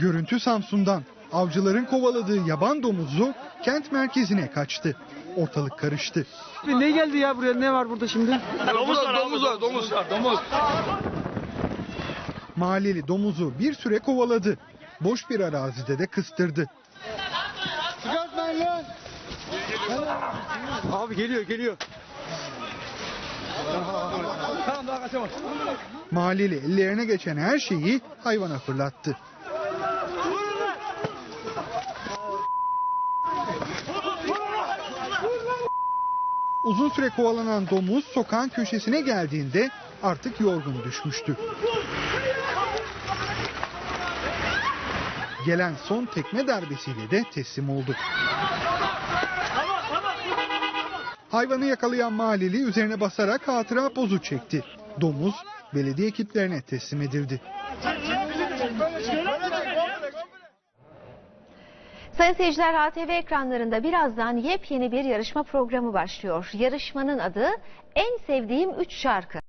Görüntü Samsun'dan. Avcıların kovaladığı yaban domuzu kent merkezine kaçtı. Ortalık karıştı. Ne geldi ya buraya? Ne var burada şimdi? Domuz var, domuz var, domuz var, domuz. Mahalleli domuzu bir süre kovaladı. Boş bir arazide de kıstırdı. Abi geliyor geliyor. Mahalleli ellerine geçen her şeyi hayvana fırlattı. Uzun süre kovalanan domuz sokağın köşesine geldiğinde artık yorgun düşmüştü. Gelen son tekme darbesiyle de teslim oldu. Hayvanı yakalayan mahalleli üzerine basarak hatıra pozu çekti. Domuz belediye ekiplerine teslim edildi. Sayın seyirciler ATV ekranlarında birazdan yepyeni bir yarışma programı başlıyor. Yarışmanın adı En Sevdiğim 3 Şarkı.